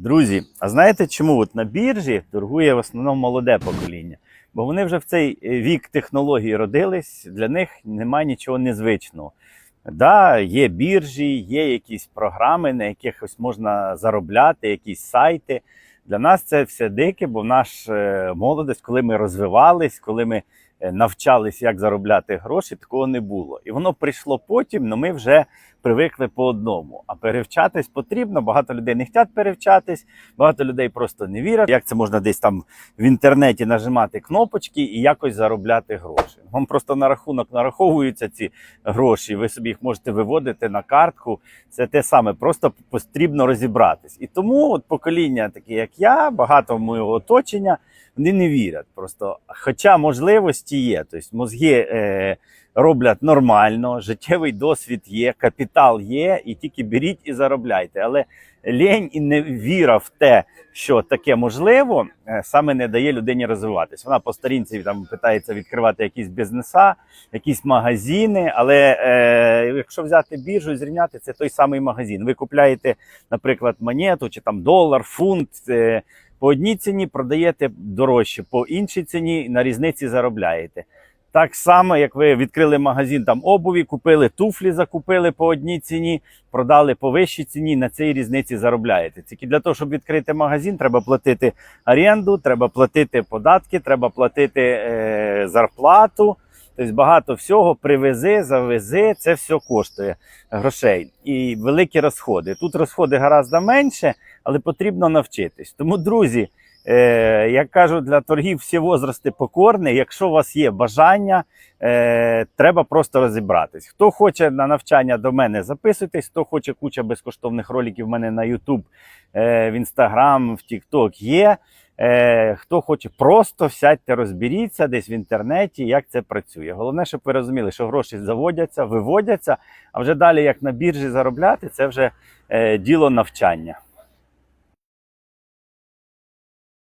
Друзі, а знаєте чому от на біржі торгує в основному молоде покоління? Бо вони вже в цей е, вік технологій родились, для них немає нічого незвичного. Да, є біржі, є якісь програми, на яких ось можна заробляти, якісь сайти. Для нас це все дике, бо наш е, молодість, коли ми розвивались, коли ми навчались, як заробляти гроші, такого не було. І воно прийшло потім, але ми вже привикли по одному. А перевчатись потрібно. Багато людей не хочуть перевчатись, багато людей просто не вірять. Як це можна десь там в інтернеті нажимати кнопочки і якось заробляти гроші? Вам просто на рахунок нараховуються ці гроші. Ви собі їх можете виводити на картку. Це те саме, просто потрібно розібратись. І тому от покоління, такі як я, багато моєго оточення, вони не вірять. Просто, хоча можливості є, тобто мозги. Е, роблять нормально, життєвий досвід є, капітал є, і тільки беріть і заробляйте. Але лінь і невіра в те, що таке можливо, е, саме не дає людині розвиватися. Вона по сторінці там питається відкривати якісь бізнеса, якісь магазини. Але е, якщо взяти біржу і зрівняти, це той самий магазин. Ви купляєте, наприклад, монету чи там долар, фунт. Е, по одній ціні продаєте дорожче, по іншій ціні на різниці заробляєте. Так само, як ви відкрили магазин там обуві, купили туфлі, закупили по одній ціні, продали по вищій ціні, на цій різниці заробляєте. Тільки для того, щоб відкрити магазин, треба платити оренду, треба платити податки, треба платити е, зарплату. Тобто багато всього привези, завези, це все коштує грошей і великі розходи. Тут розходи гораздо менше, але потрібно навчитись. Тому, друзі. Е, як кажуть, для торгів всі возрасти покорні. Якщо у вас є бажання, е, треба просто розібратись. Хто хоче на навчання до мене, записуйтесь. Хто хоче куча безкоштовних роликів в мене на YouTube, е, в Instagram, в TikTok є. Хто хоче, просто сядьте, розберіться десь в інтернеті, як це працює. Головне, щоб ви розуміли, що гроші заводяться, виводяться, а вже далі, як на біржі заробляти, це вже діло навчання.